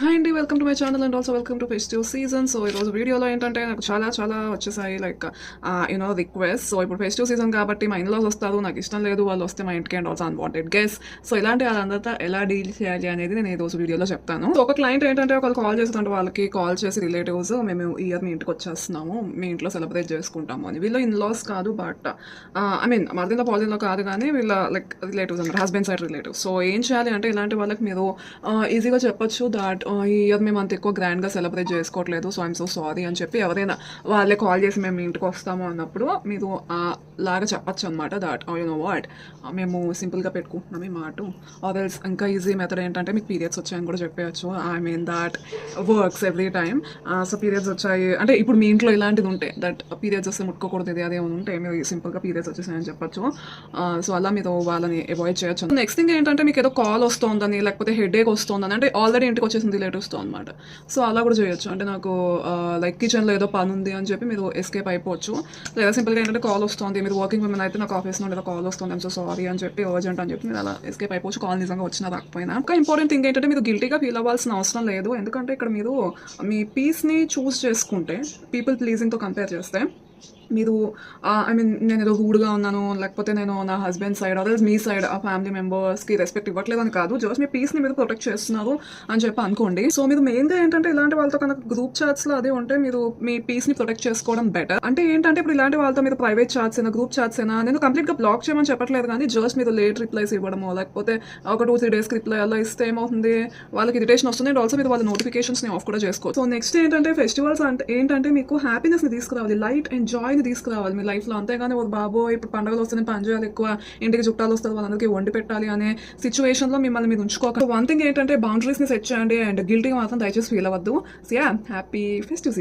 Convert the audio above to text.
Hi అండి welcome to my channel and also welcome to festive season so ఈరోజు వీడియోలో ఏంటంటే నాకు చాలా చాలా వచ్చేసాయి like you know request so ఇప్పుడు ఫెస్టివ్ సీజన్ కాబట్టి మా ఇన్లాస్ వస్తారు నాకు ఇష్టం లేదు వాళ్ళు వస్తే మా ఇంటికి and also unwanted guest so ఇలాంటి వాళ్ళందరితో ఎలా డీల్ చేయాలి అనేది నేను ఈ రోజు వీడియోలో చెప్తాను. సో ఒక క్లయింట్ ఏంటంటే ఒకళ్ళు కాల్ చేస్తుంటే వాళ్ళకి కాల్ చేసి రిలేటివ్స్ మేము ఇయర్ మీ ఇంటికి వచ్చేస్తున్నాము మీ ఇంట్లో సెలబ్రేట్ చేసుకుంటాము అని. వీళ్ళు ఇన్లాస్ కాదు బట్ ఐ మీన్ మరిదిలో పాలిలో కాదు కానీ వీళ్ళ లైక్ రిలేటివ్స్ అన్నమాట హస్బెండ్ సైడ్ రిలేటివ్స్ సో ఏం చేయాలి అంటే ఇలాంటి వాళ్ళకి మీరు ఈజీగా చెప్పొచ్చు దాట్ ఈ ఇయర్ మేము అంత ఎక్కువ గ్రాండ్గా సెలబ్రేట్ చేసుకోవట్లేదు సో ఐమ్ సో సారీ అని చెప్పి ఎవరైనా వాళ్ళే కాల్ చేసి మేము ఇంటికి వస్తాము అన్నప్పుడు మీరు లాగా చెప్పచ్చు అనమాట that you oh, no what మేము సింపుల్గా పెట్టుకుంటున్నాం ఈ మాట. ఆర్ ఎల్స్ ఇంకా ఈజీ మెథడ్ ఏంటంటే మీకు పీరియడ్స్ వచ్చాయని కూడా చెప్పేయచ్చు. I mean that works every time so periods వచ్చాయి. అంటే ఇప్పుడు మీ ఇంట్లో ఇలాంటిది ఉంటే దట్ పీరియడ్స్ వస్తే ముట్టుకోకూడదు ఇది అదే ఉంటే మీరు సింపుల్గా పీరియడ్స్ వచ్చేసాయని చెప్పొచ్చు. సో అలా మీరు వాళ్ళని అవాయిడ్ చేయొచ్చు. నెక్స్ట్ థింగ్ ఏంటంటే మీకు ఏదో కాల్ వస్తుందని లేకపోతే హెడ్ ఏక్ వస్తుందని అంటే ఆల్రెడీ ఇంటికి వచ్చేసింది రిలేటివ్స్తో అనమాట సో అలా కూడా చేయొచ్చు. అంటే నాకు లైక్ కిచెన్లో ఏదో పని ఉంది అని చెప్పి మీరు ఎస్కేప్ అయిపోవచ్చు. లేదా సింపుల్గా ఏంటంటే కాల్ వస్తుంది. మీరు వర్కింగ్ ఉమెన్ అయితే నాకు ఆఫీస్ నుండి ఏదో కాల్ వస్తుంది. సో సారీ అని చెప్పి అర్జెంట్ అని చెప్పి మీరు అలా ఎస్కేప్ అయిపోవచ్చు. కాల్ నిజంగా వచ్చినా రాకపోయినా. ఇంకా ఇంపార్టెంట్ థింగ్ ఏంటంటే మీరు గిల్టీగా ఫీల్ అవ్వాల్సిన అవసరం లేదు. ఎందుకంటే ఇక్కడ మీరు మీ పీస్ని చూస్ చేసుకుంటే పీపుల్ ప్లీజింగ్తో కంపేర్ చేస్తే మీరు ఐ మీన్ నేను ఏదో రూడ్గా ఉన్నాను లేకపోతే నేను నా హస్బెండ్ సైడ్ అదర్స్ మీ సైడ్ ఆ ఫ్యామిలీ మెంబర్స్కి రెస్పెక్ట్ ఇవ్వట్లేదు అని కాదు. జస్ట్ మీ పీస్ని మీరు ప్రొటెక్ట్ చేస్తున్నారు అని చెప్పి అనుకోండి. సో మీరు మెయిన్గా ఏంటంటే ఇలాంటి వాళ్ళతో కనుక గ్రూప్ చాట్స్లో అదే ఉంటే మీరు మీ పీస్ని ప్రొటెక్ట్ చేసుకోవడం బెటర్ అంటే ఏంటంటే ఇప్పుడు ఇలాంటి వాళ్ళతో మీరు ప్రైవేట్ చాట్స్ అయినా గ్రూప్ చాట్స్ అయినా నేను కంప్లీట్గా బ్లాక్ చేయమని చెప్పట్లేదు కానీ జస్ట్ మీరు లేట్ రిప్లైస్ ఇవ్వడమో లేకపోతే ఒక టూ త్రీ డేస్కి రిప్లై అలా ఇస్తే ఏమవుతుంది? వాళ్ళకి ఇరిటేషన్ వస్తుంది అండ్ ఆల్సో మీరు వాళ్ళ నోటిఫికేషన్స్ని ఆఫ్ కూడా చేసుకోవచ్చు. సో నెక్స్ట్ ఏంటంటే ఫెస్టివల్స్ అంటే ఏంటంటే మీకు హ్యాపీనెస్ని తీసుకురావాలి. లైట్ అండ్ జాయ్ని తీసుకురావాలి మీ లైఫ్లో అంతేగాని ఒక బాబో ఇప్పుడు పండుగలు వస్తే పని చేయాలి ఎక్కువ ఇంటికి చుట్టాలు వస్తారు వాళ్ళందరికీ వండి పెట్టాలి అనే సిచ్యువేషన్లో మిమ్మల్ని మీరు ఉంచుకోక వన్ థింగ్ ఏంటంటే బౌండరీస్ని సెట్ చేయండి అండ్ గిల్టీ మాత్రం దయచేసి ఫీల్ అవ్వద్దు. Yeah happy festive